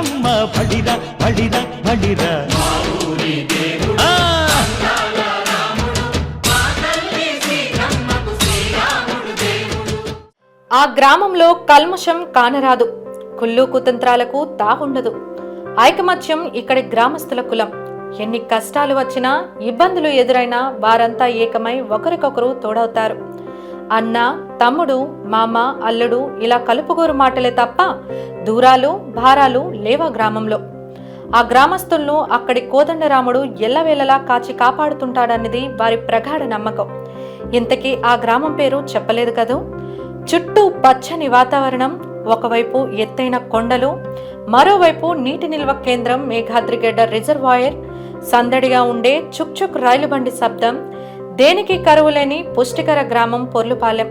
సీతమ్మ పడిర పడిర పడిర. ఆ, ఆ గ్రామంలో కల్మషం కానరాదు. కుళ్ళు కుతంత్రాలకు తాగుండదు ఐకమత్యం ఇక్కడి గ్రామస్తుల కులం. ఎన్ని కష్టాలు వచ్చినా ఇబ్బందులు ఎదురైనా వారంతా ఏకమై ఒకరికొకరు తోడవుతారు. అన్న తమ్ముడు మామ అల్లుడు ఇలా కలుపుగోరు మాటలే తప్ప దూరాలు భారాలు లేవా గ్రామంలో? ఆ గ్రామస్తులను అక్కడి కోదండరాముడు ఎల్లవేళలా కాచి కాపాడుతుంటాడన్నది వారి ప్రగాఢ నమ్మకం. ఇంతకీ ఆ గ్రామం పేరు చెప్పలేదు కదూ? చుట్టూ పచ్చని వాతావరణం ఒకవైపు ఎత్తైన కొండలు మరోవైపు నీటి నిల్వ కేంద్రం మేఘాద్రిగడ్డ రిజర్వాయర్ సందడిగా ఉండే చుక్చుక్ రైలు బండి శబ్దం దేనికి కరువులేని పుష్టికర గ్రామం పొర్లుపాలెం.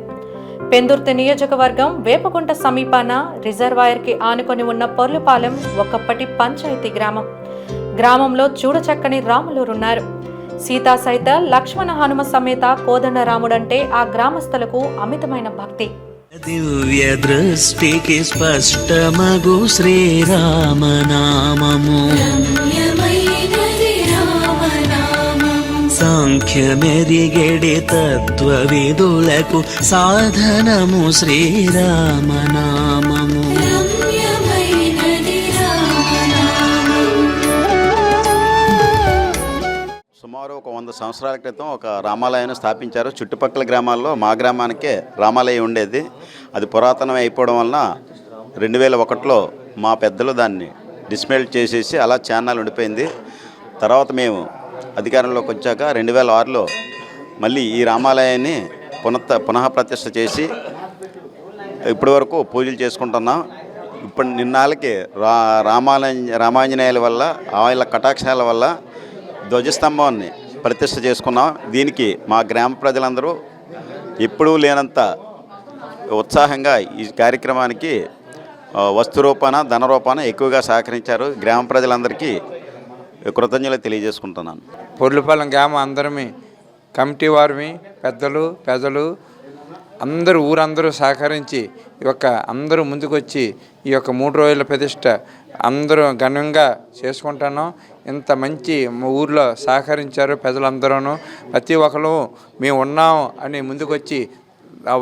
పెందుర్తి నియోజకవర్గం వేపకుంట సమీపాన రిజర్వాయర్కి ఆనుకొని ఉన్న పొర్లుపాలెం ఒకప్పటి పంచాయతీ గ్రామం. గ్రామంలో చూడచక్కని రాములూరున్నారు. సీతా సైత లక్ష్మణ హనుమ సమేత కోదండ రాముడంటే ఆ గ్రామస్తులకు అమితమైన భక్తి. దివ్య దృష్టికి స్పష్టమగు శ్రీరామనామము. సాంఖ్యమెరిగెడి తత్వవిధులకు సాధనము శ్రీరామనామము. సుమారు ఒక వంద సంవత్సరాల క్రితం ఒక రామాలయాన్ని స్థాపించారు. చుట్టుపక్కల గ్రామాల్లో మా గ్రామానికే రామాలయం ఉండేది. అది పురాతనం అయిపోవడం వలన రెండు వేల ఒకటిలో మా పెద్దలు దాన్ని డిస్మేల్ చేసేసి అలా ఛానల్ ఉండిపోయింది. తర్వాత మేము అధికారంలోకి వచ్చాక రెండు వేల ఆరులో మళ్ళీ ఈ రామాలయాన్ని పునః పునః ప్రతిష్ట చేసి ఇప్పటి వరకు పూజలు చేసుకుంటున్నాం. ఇప్పుడు నిన్నాళ్ళకి రా రామాలయ రామాంజనేయుల వల్ల ఆయన కటాక్షాల వల్ల ధ్వజస్తంభాన్ని ప్రతిష్ట చేసుకున్నాం. దీనికి మా గ్రామ ప్రజలందరూ ఎప్పుడూ లేనంత ఉత్సాహంగా ఈ కార్యక్రమానికి వస్తు రూపాన ధన రూపాన ఎక్కువగా సహకరించారు. గ్రామ ప్రజలందరికీ కృతజ్ఞతలు తెలియజేసుకుంటున్నాను. పొర్లుపాలెం గ్రామం అందరమే కమిటీ వారిమి పెద్దలు పెద్దలు అందరూ ఊరందరూ సహకరించి ఈ యొక్క అందరూ ముందుకొచ్చి ఈ యొక్క మూడు రోజుల ప్రతిష్ట అందరూ ఘనంగా చేసుకుంటాను ఇంత మంచి మా ఊర్లో సహకరించారు ప్రజలందరూ ప్రతి ఒక్కరు మేము ఉన్నాం అని ముందుకొచ్చి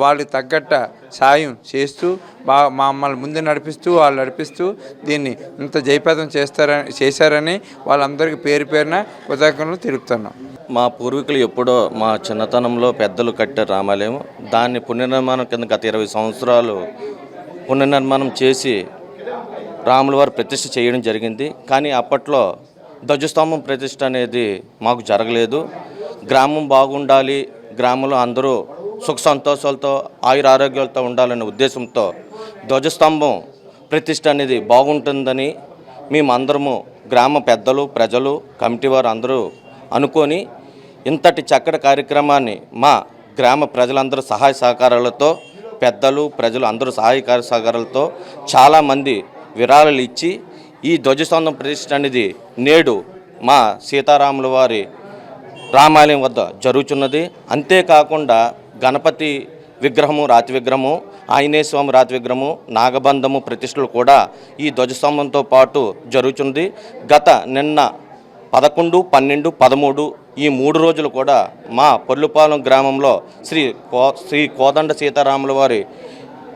వాళ్ళకి తగ్గట్ట సాయం చేస్తూ బా మమ్మల్ని ముందు నడిపిస్తూ వాళ్ళు నడిపిస్తూ దీన్ని ఇంత జయప్రదం చేస్తారని చేశారని వాళ్ళందరికీ పేరు పేరున కృతజ్ఞతలు తెలుపుతున్నాం. మా పూర్వీకులు ఎప్పుడో మా చిన్నతనంలో పెద్దలు కట్టారు రామాలయం దాన్ని పునర్నిర్మాణం కింద గత ఇరవై సంవత్సరాలు పునర్నిర్మాణం చేసి రాముల వారి ప్రతిష్ఠ చేయడం జరిగింది. కానీ అప్పట్లో ధ్వజస్తంభం ప్రతిష్ఠ అనేది మాకు జరగలేదు. గ్రామం బాగుండాలి గ్రామంలో అందరూ సుఖ సంతోషాలతో ఆయుర ఆరోగ్యాలతో ఉండాలనే ఉద్దేశంతో ధ్వజస్తంభం ప్రతిష్ట అనేది బాగుంటుందని మేమందరము గ్రామ పెద్దలు ప్రజలు కమిటీ వారు అందరూ అనుకొని ఇంతటి చక్కటి కార్యక్రమాన్ని మా గ్రామ ప్రజలందరూ సహాయ సహకారాలతో పెద్దలు ప్రజలు అందరూ సహాయ సహకారాలతో చాలామంది విరాళాలు ఇచ్చి ఈ ధ్వజస్తంభం ప్రతిష్ట అనేది నేడు మా సీతారాముల వారి రామాలయం వద్ద జరుగుతున్నది అంతేకాకుండా గణపతి విగ్రహము రాతి విగ్రహము ఆంజనేయ స్వామి రాతి విగ్రహము నాగబంధము ప్రతిష్టలు కూడా ఈ ధ్వజస్తంభంతో పాటు జరుగుతుంది గత నిన్న పదకొండు పన్నెండు పదమూడు ఈ మూడు రోజులు కూడా మా పొల్లుపాలెం గ్రామంలో శ్రీ కో శ్రీ కోదండ సీతారాముల వారి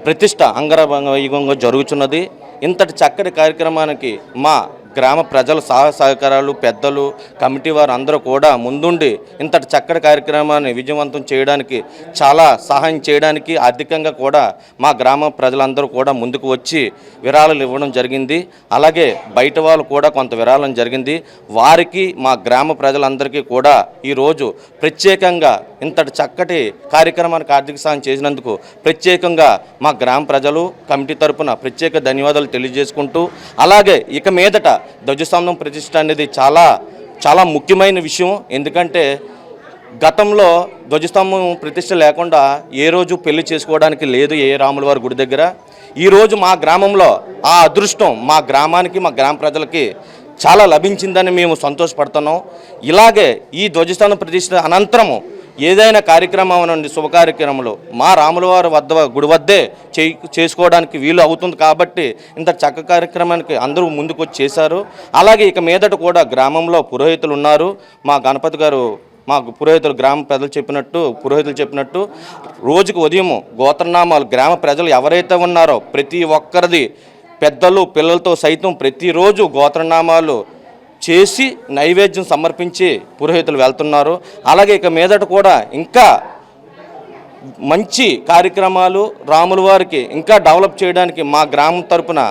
ప్రతిష్ట అంగరంగ జరుగుతున్నది ఇంతటి చక్కటి కార్యక్రమానికి మా గ్రామ ప్రజల సహాయ సహకారాలు పెద్దలు కమిటీ వారు అందరూ కూడా ముందుండి ఇంతటి చక్కటి కార్యక్రమాన్ని విజయవంతం చేయడానికి చాలా సహాయం చేయడానికి ఆర్థికంగా కూడా మా గ్రామ ప్రజలందరూ కూడా ముందుకు వచ్చి విరాళాలు ఇవ్వడం జరిగింది. అలాగే బయట వాళ్ళు కూడా కొంత విరాళం జరిగింది. వారికి మా గ్రామ ప్రజలందరికీ కూడా ఈరోజు ప్రత్యేకంగా ఇంతటి చక్కటి కార్యక్రమానికి ఆర్థిక సాయం చేసినందుకు ప్రత్యేకంగా మా గ్రామ ప్రజలు కమిటీ తరపున ప్రత్యేక ధన్యవాదాలు తెలియజేసుకుంటూ అలాగే ఇక మీదట ధ్వజస్తంభం ప్రతిష్ట అనేది చాలా చాలా ముఖ్యమైన విషయం. ఎందుకంటే గతంలో ధ్వజస్తంభం ప్రతిష్ట లేకుండా ఏ రోజు పెళ్ళి చేసుకోవడానికి లేదు ఏ రాముల వారి గుడి దగ్గర. ఈరోజు మా గ్రామంలో ఆ అదృష్టం మా గ్రామానికి మా గ్రామ ప్రజలకి చాలా లభించిందని మేము సంతోషపడుతున్నాం. ఇలాగే ఈ ధ్వజస్తంభం ప్రతిష్ట అనంతరము ఏదైనా కార్యక్రమం నుండి శుభకార్యక్రమంలో. మా రాములవారి వద్ద గుడి వద్దే చేసుకోవడానికి వీలు అవుతుంది కాబట్టి ఇంత చక్క కార్యక్రమానికి అందరూ ముందుకు వచ్చి చేశారు. అలాగే ఇక మీదట కూడా గ్రామంలో పురోహితులు ఉన్నారు. మా గణపతి గారు మా పురోహితులు గ్రామ పెద్దలు చెప్పినట్టు పురోహితులు చెప్పినట్టు రోజుకు ఉదయం గోత్రనామాలు గ్రామ ప్రజలు ఎవరైతే ఉన్నారో ప్రతి ఒక్కరిది పెద్దలు పిల్లలతో సైతం ప్రతిరోజు గోత్రనామాలు చేసి నైవేద్యం సమర్పించి పురోహితులు వెళ్తున్నారు. అలాగే ఇక మీదట కూడా ఇంకా మంచి కార్యక్రమాలు రాముల వారికి ఇంకా డెవలప్ చేయడానికి మా గ్రామం తరపున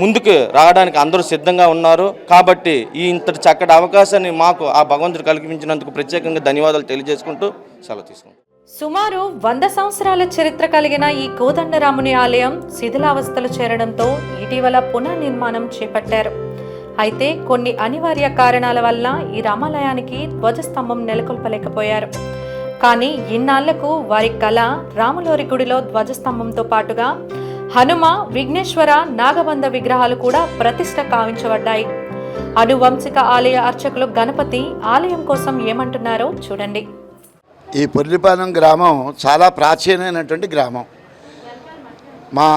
ముందుకు రావడానికి అందరూ సిద్ధంగా ఉన్నారు. కాబట్టి ఈ ఇంతటి చక్కటి అవకాశాన్ని మాకు ఆ భగవంతుడు కల్పించినందుకు ప్రత్యేకంగా ధన్యవాదాలు తెలియజేసుకుంటూ సెలవు తీసుకుంటాం సుమారు వంద సంవత్సరాల చరిత్ర కలిగిన ఈ కోదండరాముని ఆలయం శిథిలావస్థలు చేరడంతో ఇటీవల పునర్నిర్మాణం చేపట్టారు. అయితే కొన్ని అనివార్య కారణాల వల్ల ఈ రామాలయానికి ధ్వజస్తంభం నెలకొల్పలేకపోయారు. కానీ ఇన్నాళ్ళకు వారి కళ రాములోరి గుడిలో ధ్వజస్తంభంతో పాటుగా హనుమ విఘ్నేశ్వర నాగబంధ విగ్రహాలు కూడా ప్రతిష్ట కావించబడ్డాయి. అనువంశిక ఆలయ అర్చకులు గణపతి ఆలయం కోసం ఏమంటున్నారో చూడండి. ఈ పొర్లిపాలెం గ్రామం చాలా ప్రాచీనమైనటువంటి గ్రామం. మా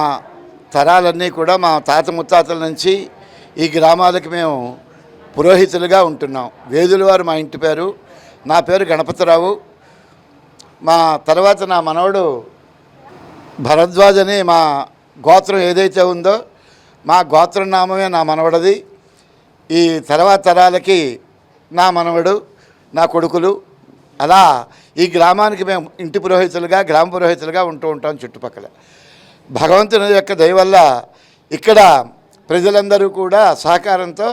తరాలన్నీ కూడా మా తాత ముత్తాతల నుంచి ఈ గ్రామాలకు మేము పురోహితులుగా ఉంటున్నాం. వేదుల వారు మా ఇంటి పేరు. నా పేరు గణపతిరావు. మా తర్వాత నా మనవడు భరద్వాజ్ అని మా గోత్రం ఏదైతే ఉందో మా గోత్రనామమే నా మనవడది. ఈ తర్వాత తరాలకి నా మనవడు నా కొడుకులు. అలా ఈ గ్రామానికి మేము ఇంటి పురోహితులుగా గ్రామ పురోహితులుగా ఉంటూ ఉంటాం చుట్టుపక్కల. భగవంతుని యొక్క దయ వల్ల ఇక్కడ ప్రజలందరూ కూడా సహకారంతో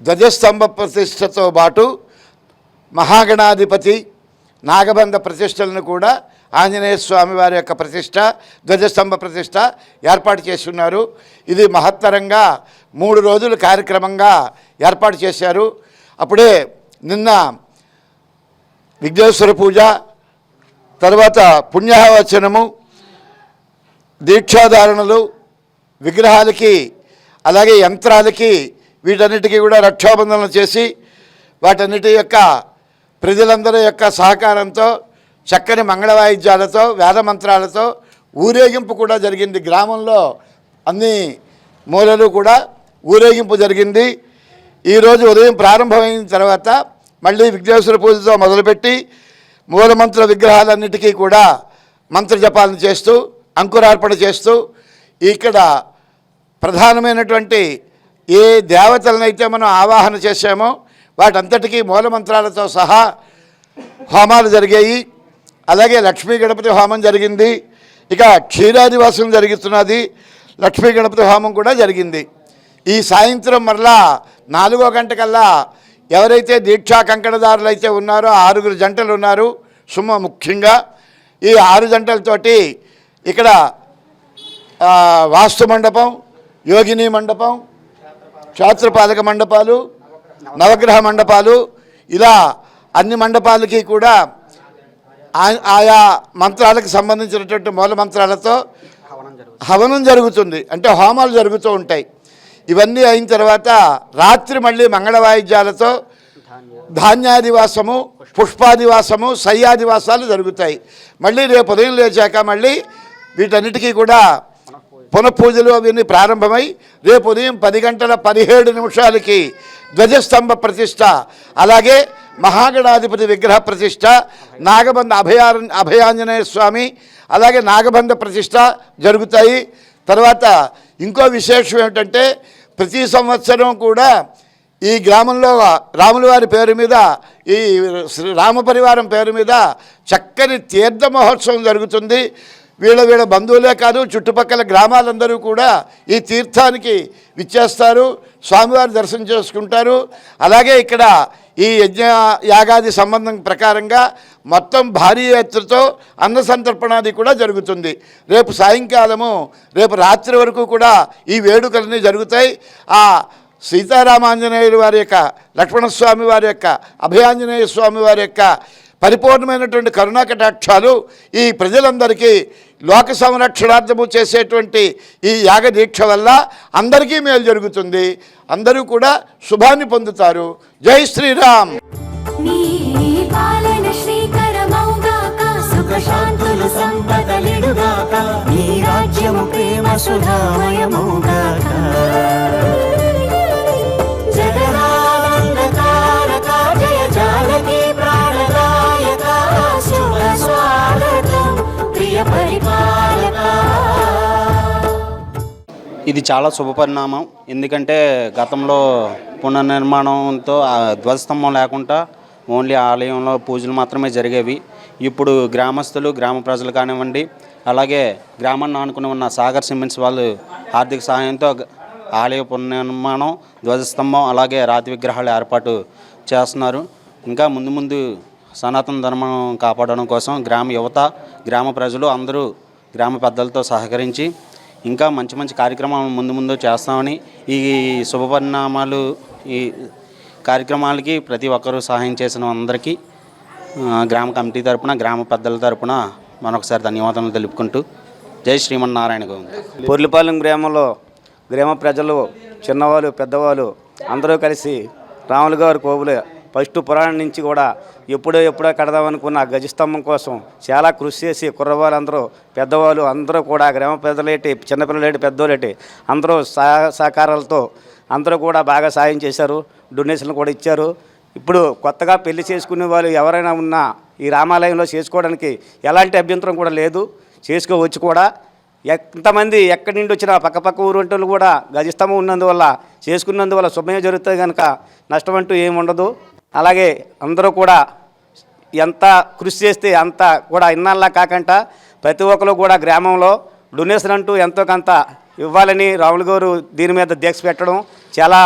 ధ్వజస్తంభ ప్రతిష్టతో పాటు మహాగణాధిపతి నాగబంధ ప్రతిష్టలను కూడా ఆంజనేయ స్వామి వారి యొక్క ప్రతిష్ట ధ్వజస్తంభ ప్రతిష్ట ఏర్పాటు చేసి ఇది మహత్తరంగా మూడు రోజుల కార్యక్రమంగా ఏర్పాటు చేశారు. అప్పుడే నిన్న విఘ్నేశ్వర పూజ తర్వాత పుణ్యవచనము దీక్షాధారణలు విగ్రహాలకి అలాగే యంత్రాలకి వీటన్నిటికీ కూడా రక్షాబంధనలు చేసి వాటన్నిటి యొక్క ప్రజలందరి యొక్క సహకారంతో చక్కని మంగళ వాయిద్యాలతో వేద మంత్రాలతో ఊరేగింపు కూడా జరిగింది. గ్రామంలో అన్ని మూలలు కూడా ఊరేగింపు జరిగింది. ఈరోజు ఉదయం ప్రారంభమైన తర్వాత మళ్ళీ విఘ్నేశ్వర పూజతో మొదలుపెట్టి మూలమంత్ర విగ్రహాలన్నిటికీ కూడా మంత్రజపాలను చేస్తూ అంకురార్పణ చేస్తూ ఇక్కడ ప్రధానమైనటువంటి ఏ దేవతలనైతే మనం ఆవాహన చేశామో వాటంతటికీ మూలమంత్రాలతో సహా హోమాలు జరిగాయి. అలాగే లక్ష్మీ గణపతి హోమం జరిగింది. ఇక క్షీరాదివాసం జరుగుతున్నది. లక్ష్మీ గణపతి హోమం కూడా జరిగింది. ఈ సాయంత్రం మరలా నాలుగో గంటకల్లా ఎవరైతే దీక్షా కంకణదారులు అయితే ఉన్నారో ఆరుగురు జంటలు ఉన్నారు. సుమ ముఖ్యంగా ఈ ఆరు జంటలతోటి ఇక్కడ వాస్తు మండపం యోగిని మండపం క్షేత్రపాలక మండపాలు నవగ్రహ మండపాలు ఇలా అన్ని మండపాలకి కూడా ఆ- ఆయా మంత్రాలకు సంబంధించినటువంటి మూల మంత్రాలతో హవనం జరుగుతుంది. అంటే హోమాలు జరుగుతూ ఉంటాయి. ఇవన్నీ అయిన తర్వాత రాత్రి మళ్ళీ మంగళ వాయిద్యాలతో ధాన్యాదివాసము పుష్పాదివాసము సయ్యాదివాసాలు జరుగుతాయి. మళ్ళీ రేపు ఉదయం లేచాక మళ్ళీ వీటన్నిటికీ కూడా పునఃపూజలు అవన్నీ ప్రారంభమై రేపు ఉదయం పది గంటల పదిహేడు నిమిషాలకి ధ్వజస్తంభ ప్రతిష్ట అలాగే మహాగణాధిపతి విగ్రహ ప్రతిష్ట నాగబంధ అభయార అభయాంజనేయ స్వామి అలాగే నాగబంధ ప్రతిష్ట జరుగుతాయి. తర్వాత ఇంకో విశేషం ఏమిటంటే ప్రతి సంవత్సరం కూడా ఈ గ్రామంలో రాములవారి పేరు మీద ఈ శ్రీ రామ పరివారం పేరు మీద చక్కని తీర్థ మహోత్సవం జరుగుతుంది. వీళ్ళ వీళ్ళ బంధువులే కాదు చుట్టుపక్కల గ్రామాలందరూ కూడా ఈ తీర్థానికి విచ్చేస్తారు స్వామివారి దర్శనం చేసుకుంటారు. అలాగే ఇక్కడ ఈ యజ్ఞ యాగాది సంబంధం ప్రకారంగా మొత్తం భారీ ఎత్తుతో అన్న సంతర్పణాది కూడా జరుగుతుంది. రేపు సాయంకాలము రేపు రాత్రి వరకు కూడా ఈ వేడుకలన్నీ జరుగుతాయి. ఆ సీతారామాంజనేయుల వారి యొక్క లక్ష్మణస్వామి వారి యొక్క అభయాంజనేయ స్వామి వారి యొక్క పరిపూర్ణమైనటువంటి కరుణా కటాక్షాలు ఈ ప్రజలందరికీ లోక సంరక్షణార్థము చేసేటువంటి ఈ యాగ దీక్ష వల్ల అందరికీ మేలు జరుగుతుంది. అందరూ కూడా శుభాన్ని పొందుతారు. జై శ్రీరామ్. శాంతులు సంపదలిడుగాక నీ రాజ్యము ప్రేమ సుధామయమౌగాక. ఇది చాలా శుభపరిణామం. ఎందుకంటే గతంలో పునర్నిర్మాణంతో ఆ ధ్వజస్తంభం లేకుండా ఓన్లీ ఆలయంలో పూజలు మాత్రమే జరిగేవి. ఇప్పుడు గ్రామస్తులు గ్రామ ప్రజలు కానివ్వండి అలాగే గ్రామాన్ని ఆనుకుని ఉన్న సాగర్ సిమెంట్స్ వాళ్ళు ఆర్థిక సహాయంతో ఆలయ పునర్నిర్మాణం ధ్వజస్తంభం అలాగే రాతి విగ్రహాలు ఏర్పాటు చేస్తున్నారు. ఇంకా ముందు ముందు సనాతన ధర్మం కాపాడడం కోసం గ్రామ యువత గ్రామ ప్రజలు అందరూ గ్రామ పెద్దలతో సహకరించి ఇంకా మంచి మంచి కార్యక్రమాలు ముందు ముందు చేస్తామని ఈ శుభపరిణామాలు ఈ కార్యక్రమాలకి ప్రతి ఒక్కరూ సహాయం చేసిన అందరికీ గ్రామ కమిటీ తరపున గ్రామ పెద్దల తరపున మరొకసారి ధన్యవాదాలు తెలుపుకుంటూ జై శ్రీమన్నారాయణ గోవింద. పొర్లిపాలెం గ్రామంలో గ్రామ ప్రజలు చిన్నవాళ్ళు పెద్దవాళ్ళు అందరూ కలిసి రాములు గారు కోవులు ఫస్ట్ పురాణం నుంచి కూడా ఎప్పుడో ఎప్పుడో కడదామనుకున్న ఆ గజస్తంభం కోసం చాలా కృషి చేసి కుర్రవాళ్ళందరూ పెద్దవాళ్ళు అందరూ కూడా గ్రామ పెద్దలేటి చిన్నపిల్లలేటి పెద్దోళ్ళేటి అందరూ సహ సహకారాలతో అందరూ కూడా బాగా సాయం చేశారు డొనేషన్లు కూడా ఇచ్చారు. ఇప్పుడు కొత్తగా పెళ్ళి చేసుకునే వాళ్ళు ఎవరైనా ఉన్నా ఈ రామాలయంలో చేసుకోవడానికి ఎలాంటి అభ్యంతరం కూడా లేదు. చేసుకోవచ్చు కూడా. ఎంతమంది ఎక్కడి నుండి వచ్చినా పక్క పక్క ఊరు కూడా గజస్తంభం ఉన్నందువల్ల చేసుకున్నందువల్ల శుభమే జరుగుతుంది కనుక నష్టం అంటూ ఏమి ఉండదు అలాగే అందరూ కూడా ఎంత కృషి చేస్తే అంత కూడా ఇన్నాళ్ళ కాకుండా ప్రతి ఒక్కరు కూడా గ్రామంలో డొనేషన్ అంటూ ఎంతో కొంత ఇవ్వాలని రాములు గారు దీని మీద దీక్ష పెట్టడం చాలా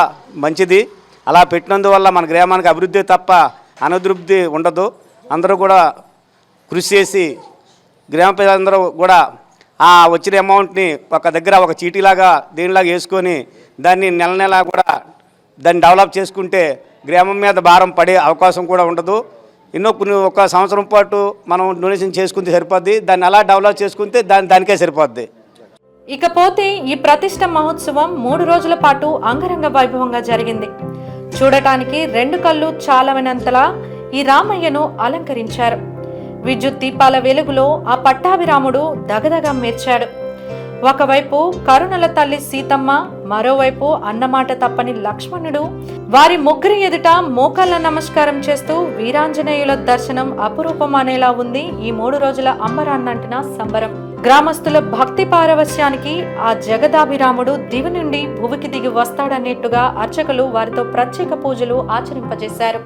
మంచిది. అలా పెట్టినందువల్ల మన గ్రామానికి అభివృద్ధి తప్ప అనుదృప్తి ఉండదు. అందరూ కూడా కృషి చేసి గ్రామ ప్రజలందరూ కూడా ఆ వచ్చిన అమౌంట్ని ఒక దగ్గర ఒక చీటీలాగా దీనిలాగా వేసుకొని దాన్ని నెల నెల కూడా దాన్ని డెవలప్ చేసుకుంటే గ్రామం మీద భారం పడే అవకాశం కూడా ఉండదు. ఎన్నో కొన్ని ఒక సంవత్సరం పాటు మనం డొనేషన్ చేసుకుంటే సరిపోద్ది. దాన్ని అలా డెవలప్ చేసుకుంటే దాని దానికే సరిపోద్ది. ఇకపోతే ఈ ప్రతిష్ట మహోత్సవం మూడు రోజుల పాటు అంగరంగ వైభవంగా జరిగింది. చూడటానికి రెండు కళ్ళు చాలవనంతలా ఈ రామయ్యను అలంకరించారు. విద్యుత్ దీపాల వెలుగులో ఆ పట్టాభిరాముడు దగదగా మెర్చాడు. ఒకవైపు కరుణల తల్లి సీతమ్మ మరోవైపు అన్నమాట తప్పని లక్ష్మణుడు. వారి ముగ్గురి ఎదుట మోకాళ్ళ నమస్కారం చేస్తూ వీరాంజనేయుల దర్శనం అపురూపం అనేలా ఉంది ఈ మూడు రోజుల అంబరాన్నంటిన సంబరం. గ్రామస్తుల భక్తి పారవస్యానికి ఆ జగదాభిరాముడు దివి నుండి భువికి దిగి వస్తాడన్నట్టుగా అర్చకులు వారితో ప్రత్యేక పూజలు ఆచరింపజేశారు.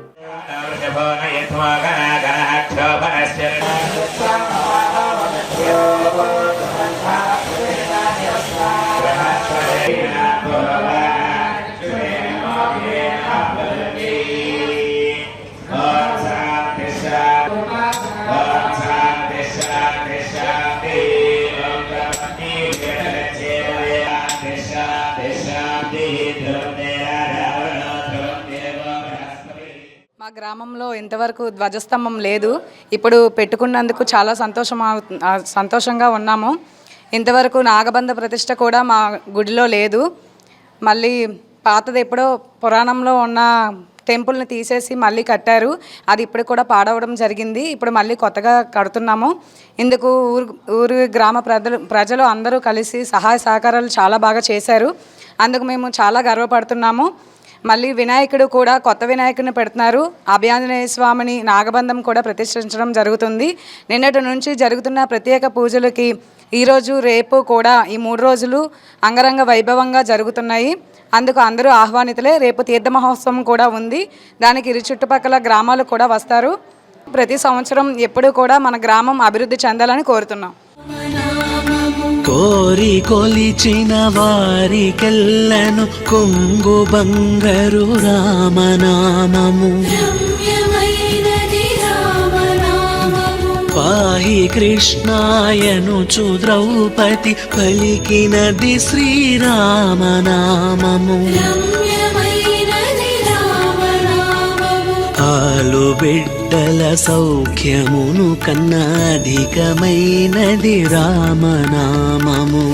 మా గ్రామంలో ఇంతవరకు ధ్వజస్తంభం లేదు. ఇప్పుడు పెట్టుకున్నందుకు చాలా సంతోషం సంతోషంగా ఉన్నాము. ఇంతవరకు నాగబంధ ప్రతిష్ట కూడా మా గుడిలో లేదు. మళ్ళీ పాతది ఎప్పుడో పురాణంలో ఉన్న టెంపుల్ని తీసేసి మళ్ళీ కట్టారు. అది ఇప్పుడు కూడా పాడవడం జరిగింది. ఇప్పుడు మళ్ళీ కొత్తగా కడుతున్నాము. ఇందుకు ఊరు ఊరు గ్రామ ప్రజలు ప్రజలు అందరూ కలిసి సహాయ సహకారాలు చాలా బాగా చేశారు. అందుకు మేము చాలా గర్వపడుతున్నాము. మళ్ళీ వినాయకుడు కూడా కొత్త వినాయకుడిని పెడుతున్నారు. అభయాంజనేయ స్వామిని నాగబంధం కూడా ప్రతిష్ఠించడం జరుగుతుంది. నిన్నటి నుంచి జరుగుతున్న ప్రత్యేక పూజలకి ఈరోజు రేపు కూడా ఈ మూడు రోజులు అంగరంగ వైభవంగా జరుగుతున్నాయి. అందుకు అందరూ ఆహ్వానితులే. రేపు తీర్థ మహోత్సవం కూడా ఉంది. దానికి ఇరు చుట్టుపక్కల గ్రామాలు కూడా వస్తారు. ప్రతి సంవత్సరం ఎప్పుడూ కూడా మన గ్రామం అభివృద్ధి చెందాలని కోరుతున్నాం. కోరి కొలిచిన వారికెల్లను కొంగు బంగరు రామనామము. పాహి కృష్ణాయనుచు ద్రౌపది పలికినది శ్రీరామనామము. బిడ్డల సౌఖ్యమును కన్నా అధికమైనది రామనామము.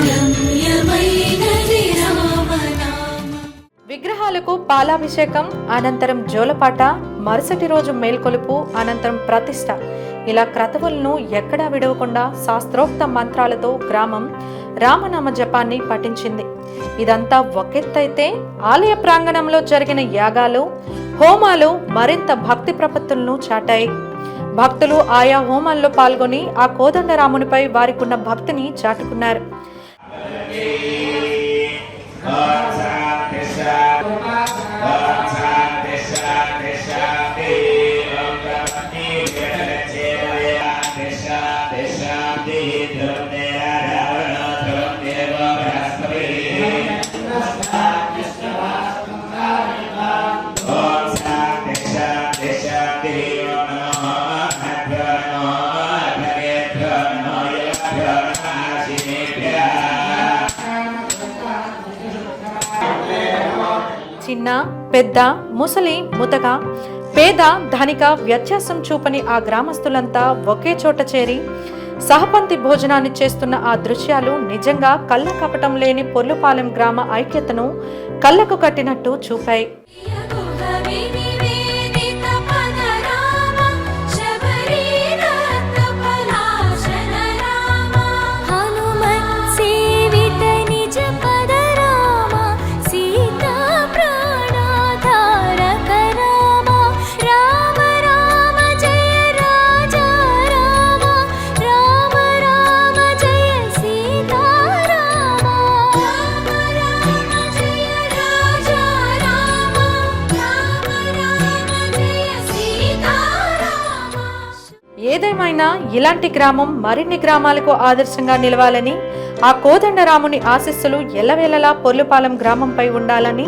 విగ్రహాలకు పాలాభిషేకం అనంతరం జోలపాట మరుసటి రోజు మేల్కొలుపు అనంతరం ప్రతిష్ట. ఇలా క్రతువులను ఎక్కడా విడవకుండా శాస్త్రోక్త మంత్రాలతో గ్రామం రామనామ జపాన్ని పఠించింది. ఇదంతా ఒకెత్తైతే ఆలయ ప్రాంగణంలో జరిగిన యాగాలు హోమాలు మరింత భక్తి ప్రపత్తులను చాటాయి. భక్తులు ఆయా హోమాల్లో పాల్గొని ఆ కోదండరామునిపై వారికున్న భక్తిని చాటుకున్నారు. చిన్న పెద్ద ముసలి ముతక పేద ధనిక వ్యత్యాసం చూపని ఆ గ్రామస్తులంతా ఒకే చోట చేరి సహపంతి భోజనాన్ని చేస్తున్న ఆ దృశ్యాలు నిజంగా కళ్ళ కపటం లేని పొర్లుపాలెం గ్రామ ఐక్యతను కళ్ళకు కట్టినట్టు చూపాయి. ఇలాంటి గ్రామం మరిన్ని గ్రామాలకు ఆదర్శంగా నిలవాలని ఆ కోదండరాముని ఆశీస్సులు ఎల్లవేళలా పొర్లుపాలెం గ్రామంపై ఉండాలని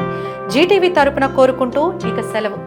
జీటీవీ తరపున కోరుకుంటూ ఇక సెలవు.